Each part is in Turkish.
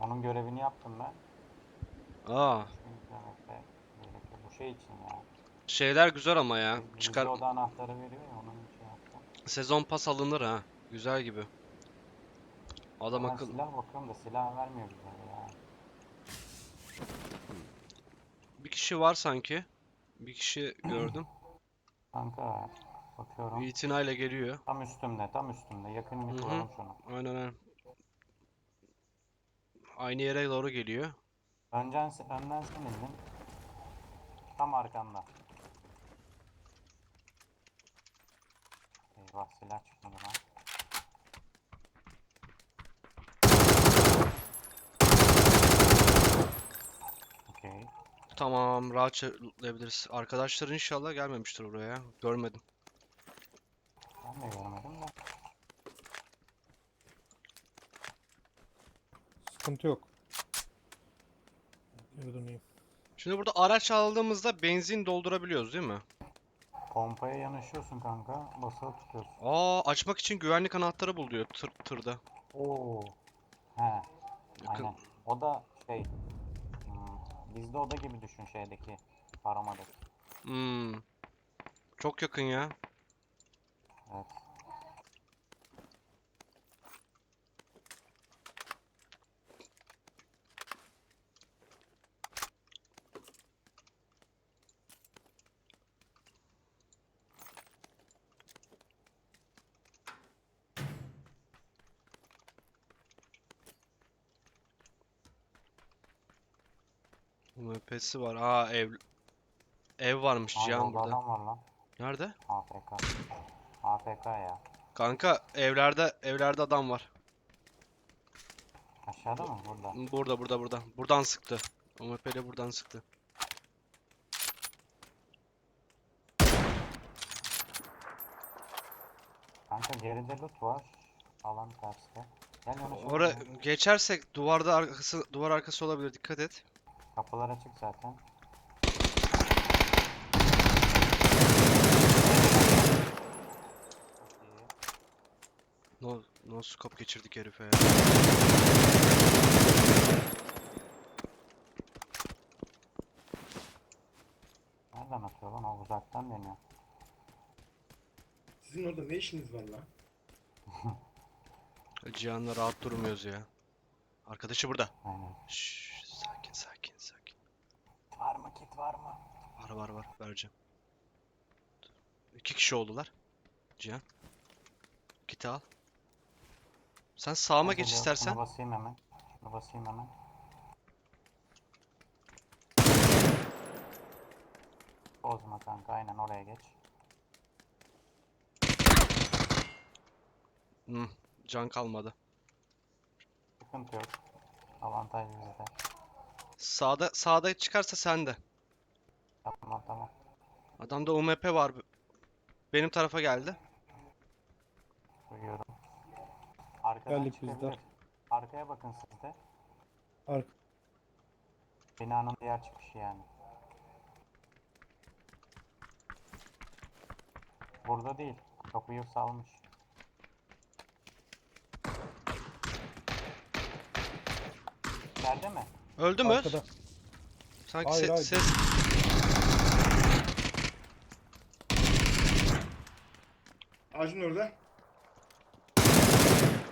Onun görevini yaptım ben. Aa, gerekiyor. Bu şey için ya. şeyler güzel ama ya. Çıkar oda anahtarı veriyor ya onun için yaptım. sezon pas alınır ha. Güzel gibi. Adam Ben akıl. silah bakıyorum da silah vermiyor bize ya. Bir kişi var sanki. Bir kişi gördüm. Kanka bakıyorum. İtinayla geliyor. Tam üstümde, tam üstümde. Yakın bir Hı hı. vuralım şunu. Aynen aynen. Aynı yere doğru geliyor. Önden, önden sen indin. Tam arkanda. Eyvah silah çıkmadı lan. Okey. Tamam, rahat çevirebiliriz. Arkadaşlar inşallah gelmemiştir buraya. ya. Görmedim. Ben de görmedim de. Sıkıntı yok. Döneyim. Şimdi burada araç aldığımızda benzin doldurabiliyoruz değil mi? Pompaya yanaşıyorsun kanka. Basılı tutuyorsun. Aa, açmak için güvenlik anahtarı bul diyor tır, tırda. Oo. He. Yakın. Aynen. O da şey. Hmm, bizde oda gibi düşün şeydeki. Aramadaki. Hmm. Çok yakın ya. Evet. UMP'si var. Aa ev ev varmış Aa, Cihan burada. adam var lan. Nerede? AFK. AFK ya. Kanka evlerde evlerde adam var. Aşağıda mı? Burada. Burada burada burada. Buradan sıktı. UMP ile buradan sıktı. Kanka geride loot var. Alan terste. Gel Oraya ya. geçersek duvarda arkası duvar arkası olabilir. Dikkat et. Kapılar açık zaten. No, no scope geçirdik herife ya. Nereden atıyor lan? O uzaktan deniyor. Sizin orada ne işiniz var lan? Cihan'la rahat durmuyoruz ya. Arkadaşı burada. Aynen. Şşş, sakin sakin sakin. Var mı kit var mı? Var var var vereceğim. İki kişi oldular. Cihan. Kiti al. Sen sağıma geç Şunu istersen. basayım hemen. Şunu basayım hemen. Bozma kanka aynen oraya geç. Hmm, can kalmadı. Sıkıntı yok. Avantaj bizde. Sağda sağda çıkarsa sende. Tamam tamam. Adamda UMP var. Benim tarafa geldi. Duyuyorum. Arkadan Geldik biz de. çıkabilir. Arkaya bakın siz de. Arka. Binanın diğer çıkışı yani. Burada değil. Kapıyı salmış. Geldi mi? Öldü mü? Arkada. Sanki Hayır, se- hayır. ses Ağacın orada.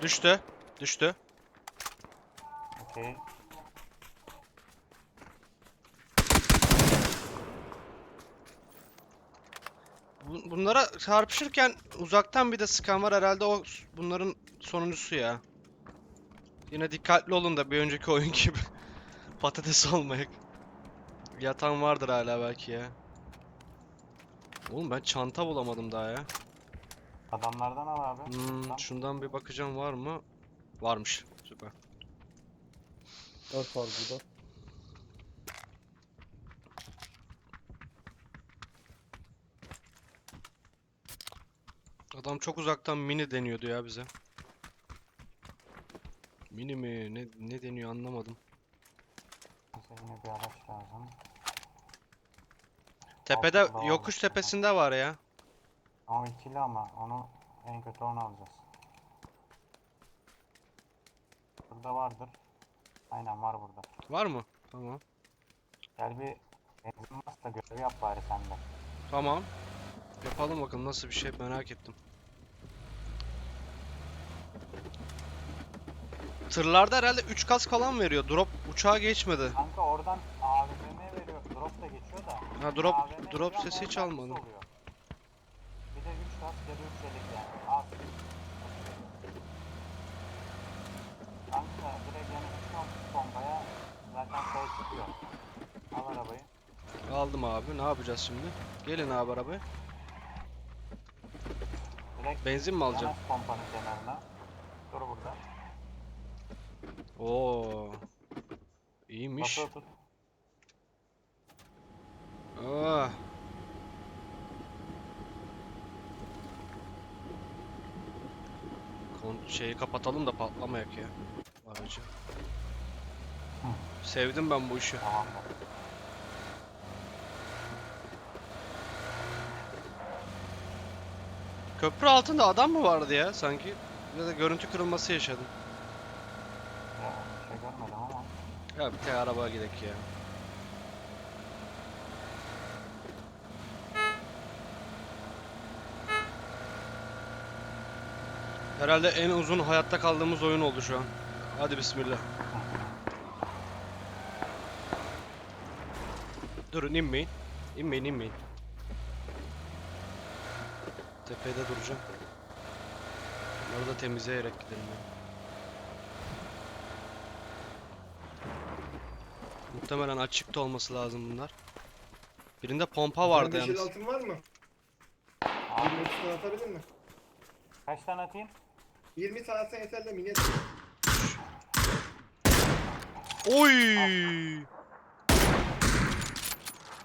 düştü. Düştü. Okey. Bu- Bunlara çarpışırken uzaktan bir de sıkan var herhalde o s- bunların sonuncusu ya. Yine dikkatli olun da bir önceki oyun gibi patates olmayak. Yatan vardır hala belki ya. Oğlum ben çanta bulamadım daha ya. Adamlardan al abi. Hmm, Tamam. şundan bir bakacağım var mı? Varmış. Süper. 4 var burada. Adam çok uzaktan mini deniyordu ya bize. Mini mi? Ne, ne deniyor anlamadım. Bize yine bir araç lazım. Tepede, Altında var yokuş tepesinde var ya. O ikili ama onu en kötü onu alacağız. Burada vardır. Aynen var burada. Var mı? Tamam. Gel bir benzin bas da görev yap bari sen de. Tamam. Yapalım bakalım nasıl bir şey merak ettim. Tırlarda herhalde 3 kask falan veriyor. Drop uçağa geçmedi. Kanka oradan AVM veriyor. Drop da geçiyor da. Ha drop AVM drop sesi hiç almadım. oluyor. Bir de 3 kask ya da 3 elik yani. Az. Kanka direkt yani 3 bombaya zaten şey çıkıyor. Al arabayı. Aldım abi. Ne yapacağız şimdi? Gelin abi arabaya. Direkt Benzin mi alacağım? yanaş pompanın kenarına. Dur burada. Oo. İyiymiş. Basılı tut. Ah. Şeyi kapatalım da patlamayak ya. Aracı. Sevdim ben bu işi. Tamam? Köprü altında adam mı vardı ya sanki? Ya da görüntü kırılması yaşadım. Ya şey görmedim ama. Ya bir tek araba gidek ya. Herhalde en uzun hayatta kaldığımız oyun oldu şu an. Hadi bismillah. Durun inmeyin. İnmeyin inmeyin. Tepede duracağım. Bunları da temizleyerek gidelim ya. Muhtemelen açıkta olması lazım bunlar. Birinde pompa vardı yalnız. altın var mı? Abi 20 tane atabilir mi? kaç tane atayım? 20 tane atsan yeter de minnet. Oy!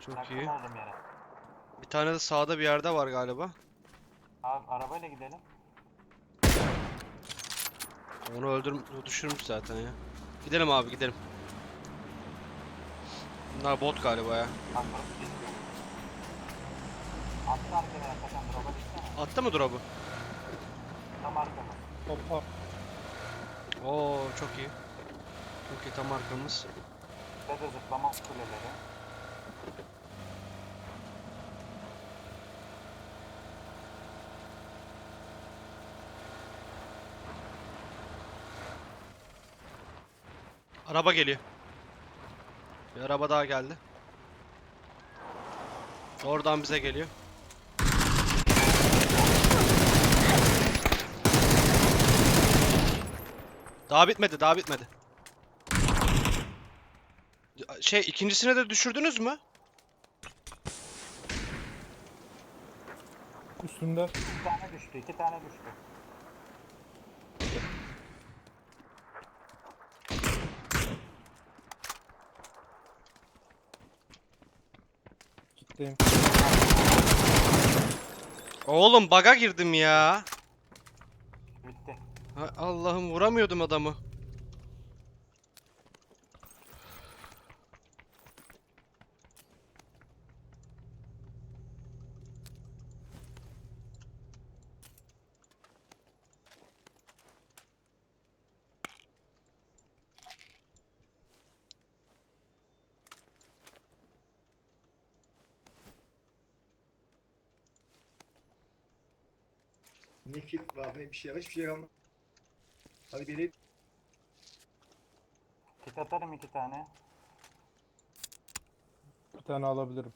Çok iyi. oldum yere. Bir tane de sağda bir yerde var galiba. Abi arabayla gidelim. Onu öldürm o düşürmüş zaten ya. Gidelim abi gidelim. Bunlar bot galiba ya. Burası geçiyor. Attı arkaya hakikaten drop'a. Attı mı drop'u? Tam arkamız. Hoppa. Oo çok iyi. Çok iyi tam arkamız. Ve de zıplama kuleleri. Araba geliyor. Bir araba daha geldi. Oradan bize geliyor. Daha bitmedi, daha bitmedi. Şey, ikincisini de düşürdünüz mü? Üstünde. İki tane düştü, iki tane düştü. Kitleyim. Oğlum baga girdim ya. Allah'ım vuramıyordum adamı. Ne kit var ne bir şey var hiçbir şey kalmadı. Hadi biri Kit atarım iki tane. Bir tane alabilirim.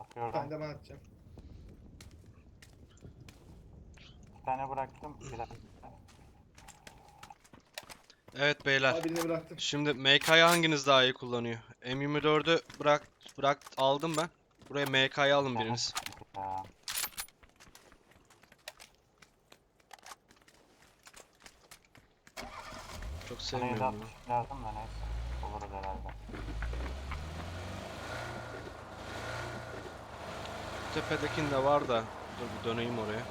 Bakıyorum. ben de ben atacağım. İki tane bıraktım. Biraz. Evet beyler. Abi birini bıraktım. Şimdi MK'yı hanginiz daha iyi kullanıyor? M24'ü bırak bırak aldım ben. Buraya MK'yı alın biriniz. Çok sevmiyorum. bunu. lazım da neyse. Oluruz herhalde. Tepedekinde var da. Dur bir döneyim oraya.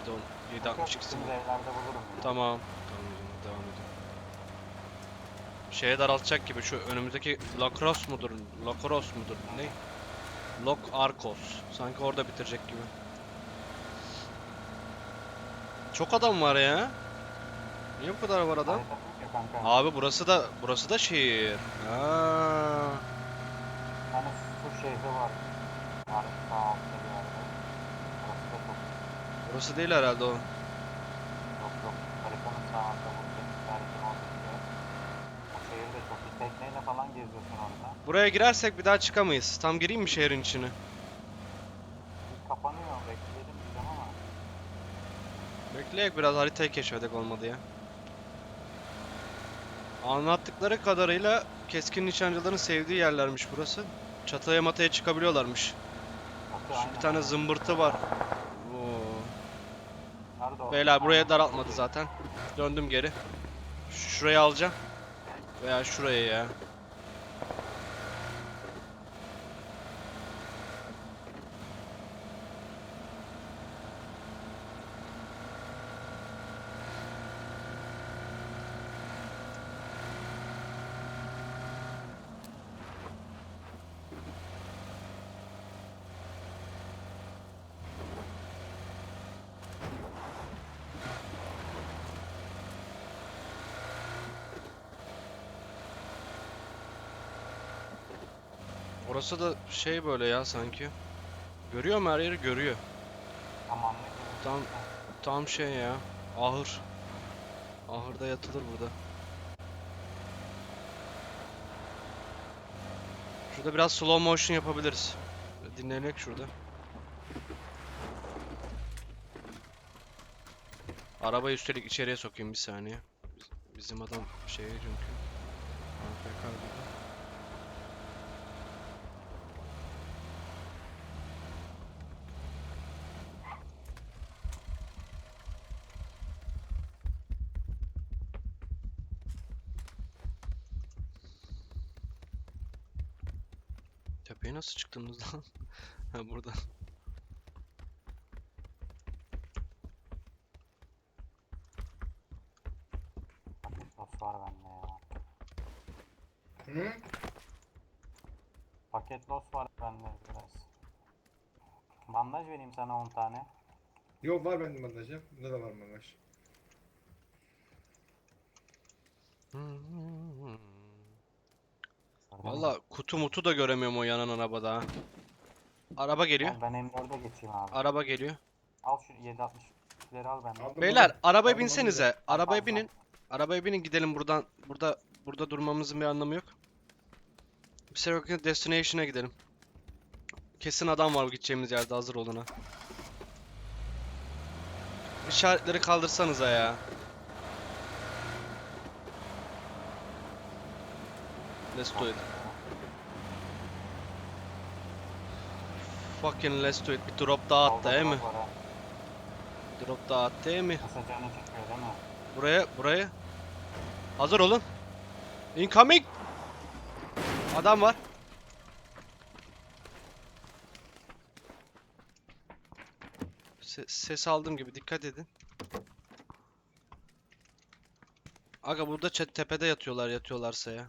Bir de on- 762 Şimdi evlerde bulurum ya. Tamam. Tamam zaman devam edelim. Şeye daraltacak gibi şu önümüzdeki Lacrosse mudur? Lacrosse mudur? Ne? Lock Arcos. Sanki orada bitirecek gibi. Çok adam var ya. Niye bu kadar var adam? Abi burası da burası da şehir. Ha. Tane su şehri var. Burası değil herhalde o. yok yok. Haritanın sağında bu haritanın oradaki yer. O şehir de çok iyi. Tekneyle falan geziyorsun orada. Buraya girersek bir daha çıkamayız. Tam gireyim mi şehrin içine? Kapanıyor. Bekleyelim diyeceğim ama. Bekleyek biraz haritayı keşfedek olmadı ya. Anlattıkları kadarıyla keskin nişancıların sevdiği yerlermiş burası. Çatıya mataya çıkabiliyorlarmış. Çatı Şu bir tane zımbırtı var. Oo. Beyler buraya daraltmadı zaten. Döndüm geri. Şurayı alacağım. Veya şuraya ya. Orası da şey böyle ya sanki. Görüyor mu her yeri görüyor. Gibi. Tam tam şey ya. Ahır. Ahırda yatılır burada. Şurada biraz slow motion yapabiliriz. Dinlenek şurada. Arabayı üstelik içeriye sokayım bir saniye. Biz- Bizim adam şey çünkü. AFK burada. Nasıl çıktınız lan? ha burada. Paket los var bende ya. Hı? Paket los var bende biraz. Bandaj vereyim sana 10 tane. Yok var bende bandajı. Bunda da var bandaj. Gördün mü? Valla kutu mutu da göremiyorum o yanan arabada ha. Araba geliyor. Al, Ben M4'e geçeyim abi. Araba geliyor. Al şu 7.62'leri al benden. Beyler bunu. arabaya binsenize. Arabaya binin. Arabaya binin gidelim buradan. Burada burada durmamızın bir anlamı yok. Bir sonraki destination'a gidelim. Kesin adam var gideceğimiz yerde hazır olun ha. İşaretleri kaldırsanıza ya. Let's do it. Fucking let's do it. Bir drop daha attı değil mi? drop daha attı değil mi? Kısa canı çıkıyor değil mi? Buraya, buraya. Hazır olun. Incoming. Adam var. Se- ses aldım gibi dikkat edin. Aga burada tepede yatıyorlar yatıyorlarsa ya.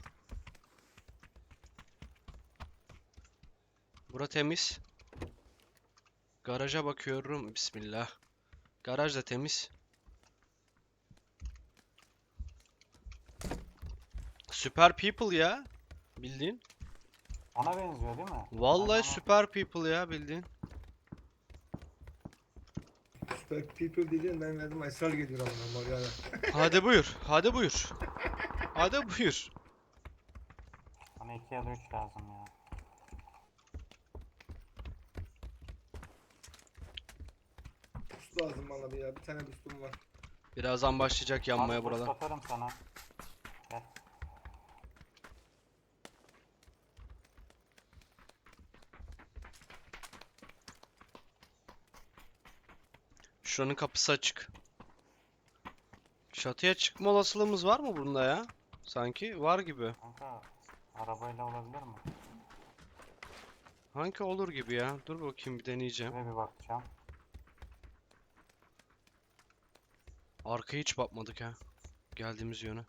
Bura temiz. Garaja bakıyorum. Bismillah. Garaj da temiz. Süper people ya. Bildiğin. Ona benziyor değil mi? Vallahi süper people ya bildiğin. Super people diyeceğim ben verdim esrar geliyor ama mor yani. Hadi buyur. Hadi buyur. Hadi buyur. Bana 2 ya da 3 lazım ya. Lazım bana bir ya. Bir tane boostum var. Birazdan başlayacak yanmaya Abi, buralar. Satarım sana. Gel. Şuranın kapısı açık. Çatıya çıkma olasılığımız var mı bunda ya? Sanki var gibi. Kanka arabayla olabilir mi? Hangi olur gibi ya. Dur bakayım bir deneyeceğim. Şuraya bir bakacağım. Arkaya hiç bakmadık ha. Geldiğimiz yöne.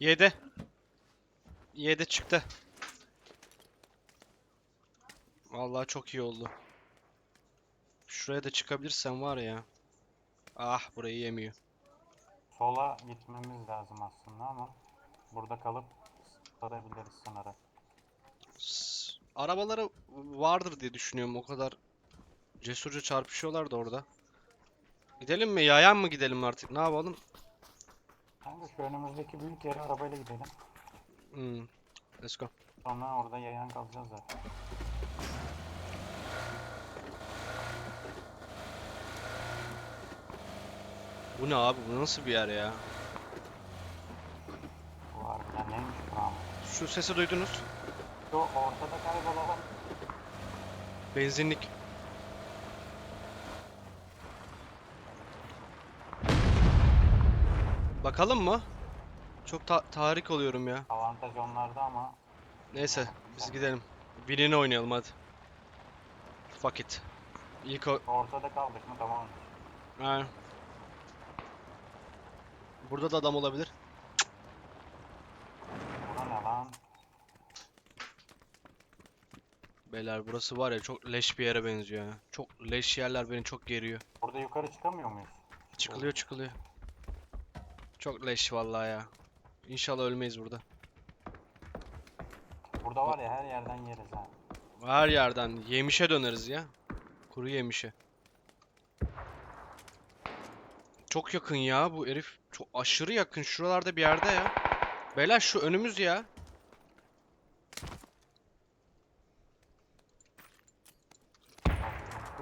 Yedi. Yedi çıktı. Vallahi çok iyi oldu. Şuraya da çıkabilirsem var ya. Ah burayı yemiyor. Sola gitmemiz lazım aslında ama burada kalıp sarabiliriz sınırı. S- Arabaları vardır diye düşünüyorum. O kadar cesurca çarpışıyorlar da orada. Gidelim mi? Yayan mı gidelim artık? Ne yapalım? Kanka şu önümüzdeki büyük yere arabayla gidelim. Hmm. Let's go. Sonra orada yayan kalacağız zaten. Bu ne abi? Bu nasıl bir yer ya? Bu harbiden neymiş bu ama. Şu sesi duydunuz. Şu ortada kaybolalım. Benzinlik. Bakalım mı? Çok ta tahrik oluyorum ya. Avantaj onlarda ama Neyse biz gidelim. Birini oynayalım hadi. Fuck it. İlk o... ortada kaldık mı tamam. Aynen. Burada da adam olabilir. Bura ne lan? Beyler burası var ya çok leş bir yere benziyor ya. Çok leş yerler beni çok geriyor. Burada yukarı çıkamıyor muyuz? Çıkılıyor çıkılıyor. Çok leş vallahi ya. İnşallah ölmeyiz burada. Burada var ya her yerden yeriz ha. Her yerden yemişe döneriz ya. Kuru yemişe. Çok yakın ya bu herif. Çok aşırı yakın. Şuralarda bir yerde ya. Beyler şu önümüz ya.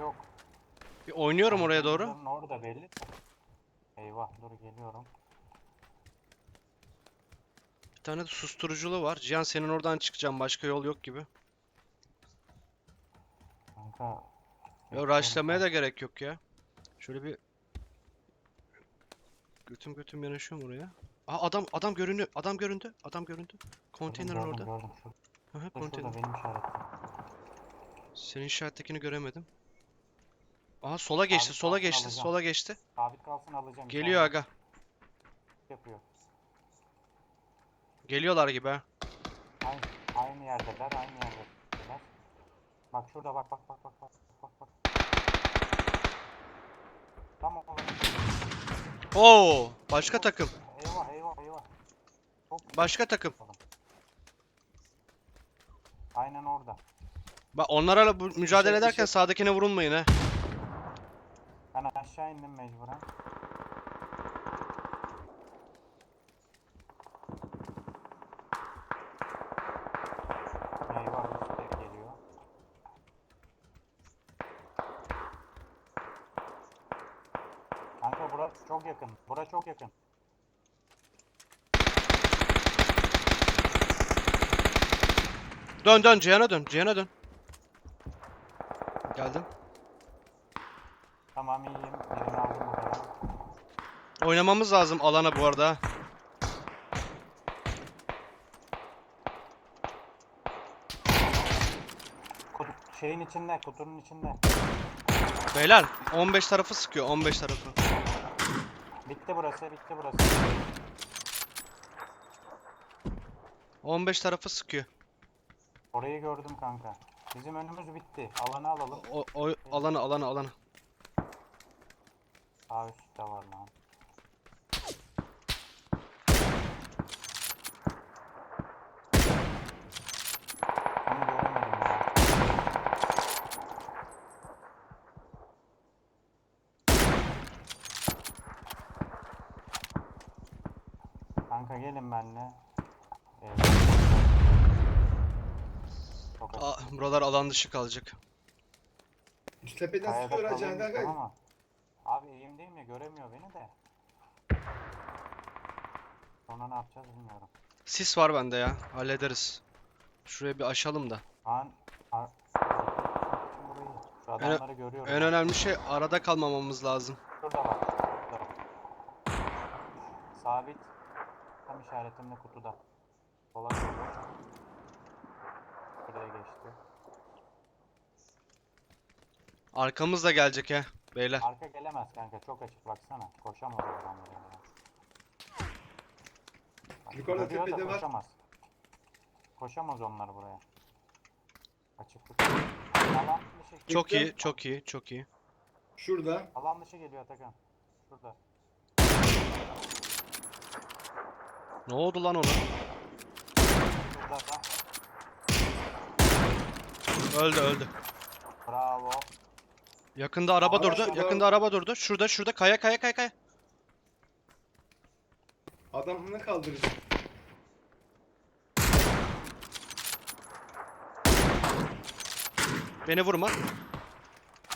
Yok. Bir oynuyorum oraya doğru. Orada belli. Eyvah dur geliyorum. Tane de susturuculu var. Cihan senin oradan çıkacağım. Başka yol yok gibi. Kanka. Ya rushlamaya da gerek yok ya. Şöyle bir götüm götüm yanaşıyorum oraya. Aa adam adam göründü. Adam göründü. Adam göründü. Konteynerin Gördüm, orada. Gördüm Şurada konteyner. benim işaretim. Senin işarettekini göremedim. Aha sola geçti, sola geçti, alacağım. sola geçti. Sabit kalsın alacağım. bir Geliyor tane aga. Yapıyor. Geliyorlar gibi ha. Aynı, aynı yerdeler, aynı yerdeler. Bak şurada bak bak bak bak bak bak bak. Tamam oğlum. Oo, başka takım. Eyvah eyvah eyvah. Çok Başka takım. Aynen orada. Bak onlara bu mücadele ederken sağdakine vurulmayın ha. Ben aşağı indim mecburen. Eyvah üstte geliyor. Kanka burası çok yakın. Bura çok yakın. Dön dön Cihan'a dön, Cihan'a dön. Geldim. Tamam iyiyim. Birini aldım buradan. Oynamamız lazım alana bu arada. ha. Kutu, şeyin içinde, kutunun içinde. Beyler 15 tarafı sıkıyor, 15 tarafı. Bitti burası, bitti burası. 15 tarafı sıkıyor. Orayı gördüm kanka. Bizim önümüz bitti. Alanı alalım. O, o alanı alanı alanı. Sağ üstte var lan. Onu göremedim ya. Kanka gelin benimle. Çok Aa, buralar alan dışı kalacak. Üst tepeden Kayada sıkıyor kalayım kanka. ama. Abi eğimdeyim ya göremiyor beni de. Sonra ne yapacağız bilmiyorum. Sis var bende ya. Hallederiz. Şuraya bir aşalım da. An ar- şu adamları görüyorum. En önemli şey arada kalmamamız lazım. Şurada bak. Şurada. Sabit. Tam işaretimle kutuda. Sola doğru. Şuraya geçti. Arkamız da gelecek he. Beyler. Arka gelemez kanka çok açık baksana. Koşamaz adam oraya. ya. Bak Yukarıda Görüyor da tepede var. Koşamaz. Koşamaz onlar buraya. Açıklık. Alan dışı. Çok iyi, çok iyi, çok iyi. Şurada. Alan dışı geliyor Atakan. Şurada. Ne oldu lan ona? Öldü, öldü. Bravo. Yakında araba Aa, durdu. şurada. Yakında araba durdu. Şurada, şurada kaya kaya kaya kaya. Adamını kaldıracak. Beni vurma.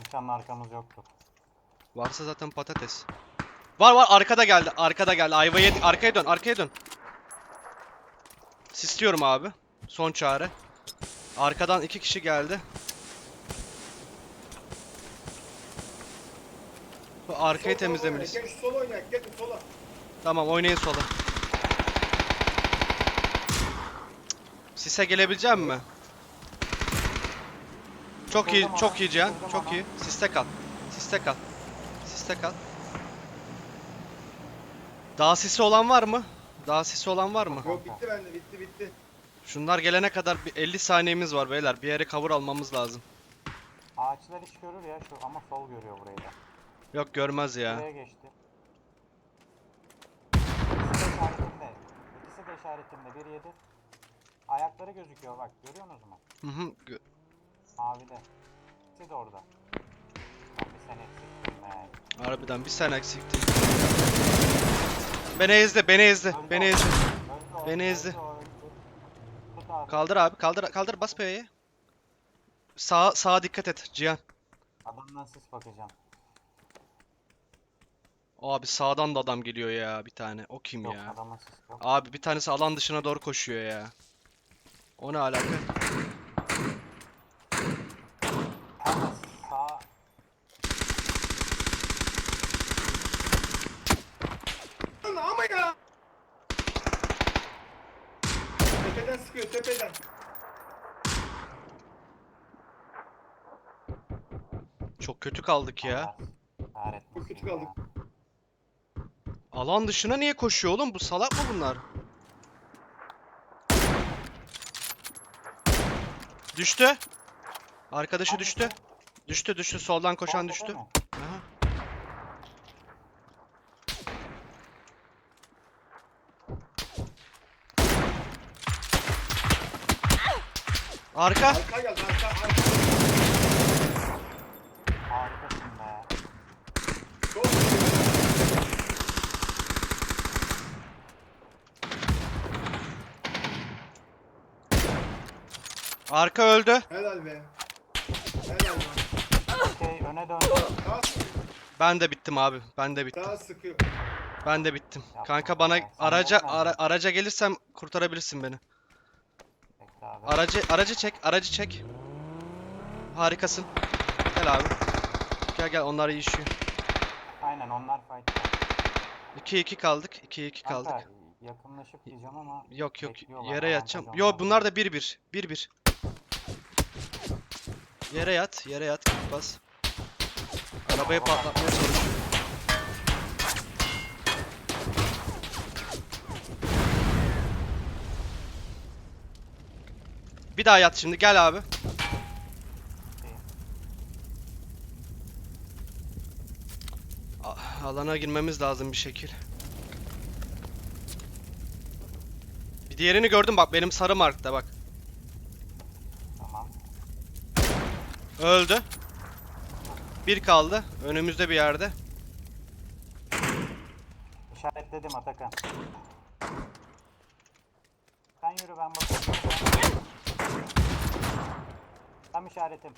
Nişanlı arkamız yoktu. Varsa zaten patates. Var var arkada geldi. Arkada geldi. Ayva yedik. Arkaya dön. Arkaya dön. Sisliyorum abi. Son çare. Arkadan iki kişi geldi. Bu arkayı Sol, temizlemeliyiz. Gel şu sola oynayak. Gel sola. Tamam oynayın sola. Sise gelebilecek mi? Çok iyi, çok iyi Cihan. Çok iyi. Siste kal. Siste kal. Siste kal. Daha sisi olan var mı? Daha sisi olan var mı? Yok bitti bende bitti bitti. Şunlar gelene kadar bir 50 saniyemiz var beyler. Bir yere cover almamız lazım. Ağaçlar iş görür ya şu ama sol görüyor burayı da. Yok görmez ya. Buraya geçti. İkisi de işaretimde. İkisi de işaretimde. Bir yedi. Ayakları gözüküyor bak. Görüyorsunuz mu? Hı hı. gö- Mavide. İkisi de orada. Lan bir sen eksiktin be. Harbiden bir sen eksiktin. Beni ezdi, beni ezdi, beni ezdi. Beni ezdi. Kaldır abi, kaldır, kaldır, bas P'ye. Sağa, sağa dikkat et Cihan. Adamdan sis bakacağım. Abi sağdan da adam geliyor ya bir tane. O kim Yok ya? Abi bir tanesi alan dışına doğru koşuyor ya. O ne alaka? Kanka sağ Lan ama ya. Tepeden sıkıyor tepeden. Çok kötü kaldık ya. Çok kötü kaldık. Alan dışına niye koşuyor oğlum? Bu salak mı bunlar? Düştü. Arkadaşı düştü. Düştü düştü. Soldan koşan düştü. Aha. Arka. Arka geldi arka arka. Harikasın be. Sol sıkıyor. Arka öldü. Helal be. Helal lan. Okey öne dön. Ben de bittim abi. Ben de bittim. Sağ sıkıyor. Ben de bittim. Yapma Kanka bana be, sen araca yapma. ara- araca gelirsem kurtarabilirsin beni. Bekle abi. Aracı aracı çek, aracı çek. Harikasın. Gel abi. Gel gel onlar iyi işiyor. Aynen onlar fight. 2-2 kaldık. 2-2 kaldık. Kanka yakınlaşıp diyeceğim ama Yok yok bekliyorlar, yere yatacağım. avantaj Yo onlar. bunlar da 1-1. 1-1. Yere yat, yere yat, bas. Arabayı patlatmaya çalışıyor. Bir daha yat şimdi gel abi. Alana girmemiz lazım bir şekil. Bir diğerini gördüm bak benim sarı markta bak. Tamam. Öldü. Bir kaldı. Önümüzde bir yerde. İşaretledim Atakan. Sen yürü ben bakıyorum. Tam işaretim.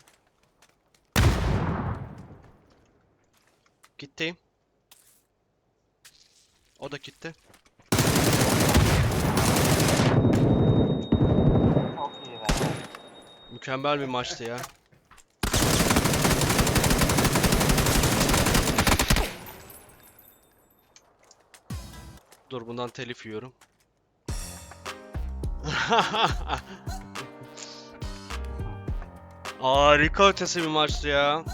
Gitteyim. O da gitti. Çok iyi be. Mükemmel bir maçtı ya. Dur bundan telif yiyorum. Harika ötesi bir maçtı ya.